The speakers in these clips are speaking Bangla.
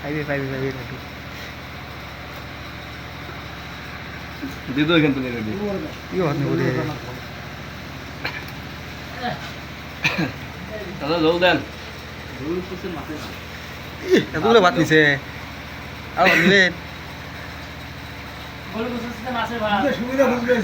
পাইবে পাইবে পাইবে নাকি দিয়ে এখান থেকে রেডি কি হত নিবলে দাদা জল দেন। এতগুলো ভাত নিছে আর নিলে সুবিধা ভিডিও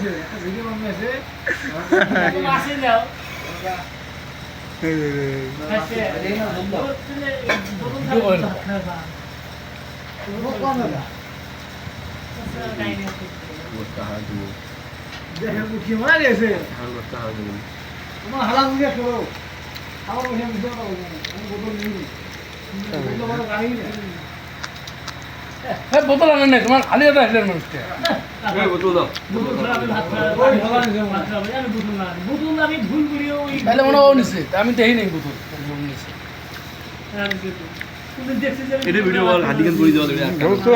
বোতল আনেন নাই তোমার খালি হাতে আসলেন মানুষকে আমি দেখি নাই বোতল। নিছে এটা ভিডিও বল হাতি কেন পড়ি যাওয়া দেবে না, বোতল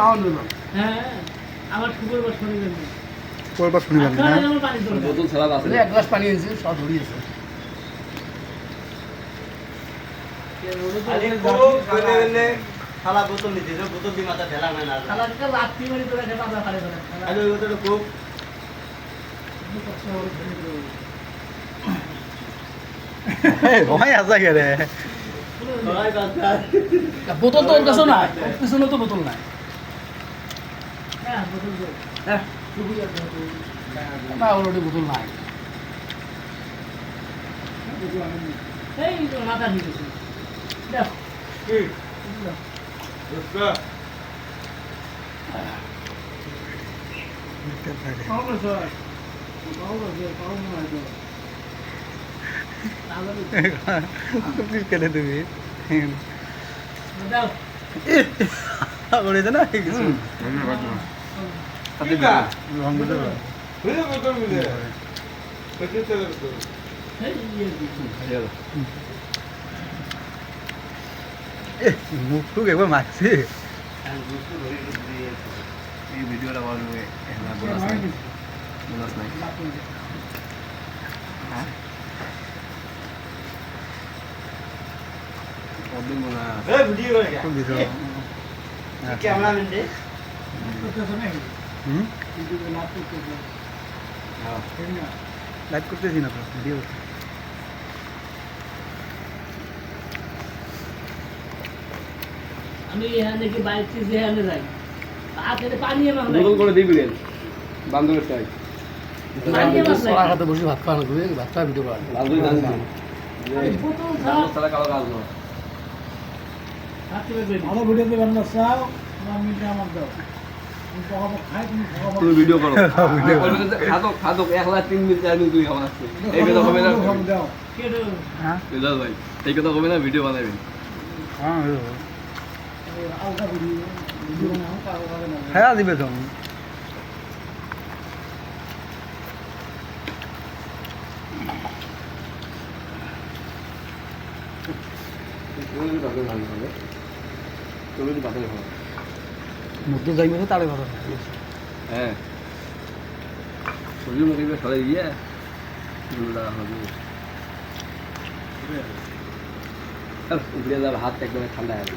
নাও নিল। আমার শুক্রবার শনিবার। করবার শুনিবার না। বোতল ছাড়া আছে। এক গ্লাস পানি এনেছে সব ধরিয়েছে থালা বোতল নিতে বোতল দিয়ে মাথা ঢেলা হয় না শালাকে লাত্তি মারি তোরা খেয়ে পাতা ফাড়ে ফেলে। আরে ওই বোতলটা খুব ভয় আসা কে রে সবাই বাচ্চা বোতল তো ওর কাছেও নাই ওর পিছনে তো বোতল নাই হ্যাঁ, বোতল দে। না অলরেডি বোতল নাই এই তো মাথা ঠিক আছে। দেখ, কেটে দিবি না? কিছু। এই ইয়ে। মুখ টুক একবার মারছে এই ভিডিওটা বোনাস নাই। বোনাস নাই বোনাস এই ভিডিও করে খুব দিছ ক্যামেরাম্যান রে করতেছে নাকি হুম ভিডিও লাভ করতেছে ঠিক না লাইভ করতেছি না ভিডিও আমি এখানে দেখি বাইক যাই। পানি করে দিবি চাই। বসে ভাত খাওয়ানো ভাত খাওয়া ভিডিও করা দান বোতল ছাড়া ছাড়া কালো কাজ নয় থাকতে পারবে না। ভালো ভিডিও দেবেন না চাও আমার মিলটা আমার দাও। তুমি তুমি তুমি ভিডিও করো। ভিডিও করো। খাদক খাদক এক লাখ তিন মিনিট চার মিনিট তুই আসছে এই কথা হবে না। হ্যাঁ। ভাই এই কথা হবে না ভিডিও বানাবেন হ্যাঁ আলগা ভিডিও ভিডিও বানাও কারও কারও না হ্যাঁ যাই মধ্যে তাড়ে কথা হ্যাঁ। শরীর মুখে সবাই গিয়ে হবে। উপরে যাবে হাত একদম ঠান্ডা হবে